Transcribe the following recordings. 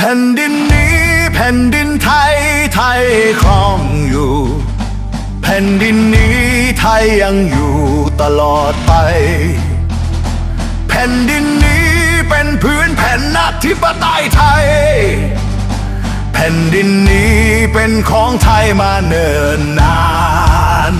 แผ่นดินนี้ แผ่นดินไทยไทยครองอยู่ แผ่นดินนี้ไทยยังอยู่ตลอดไป แผ่นดินนี้เป็นพื้นแผ่นนาธิปไตยไทย แผ่นดินนี้เป็นของไทยมาเนิ่นนาน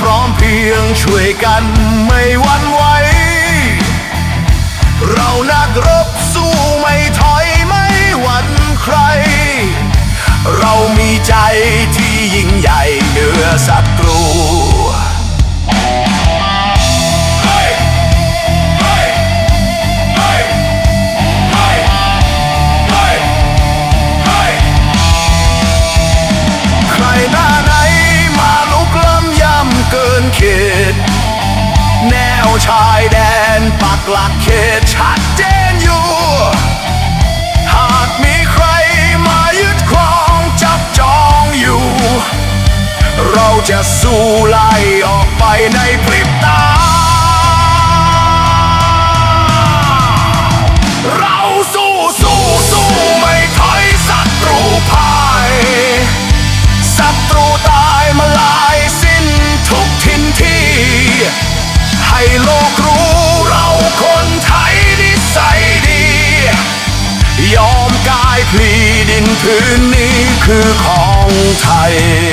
พร้อมเพียงช่วยกันไม่หวั่นไหว เรานักรบสู้ไม่ถอยไม่หวั่นใคร เรามีใจที่ยิ่งใหญ่เหนือศัตรู หลักเขตชัดเจนอยู่ หากมีใครมายึดครองจับจองอยู่ เราจะสู้ไล่ออกไปในพริบตาเรา ไทย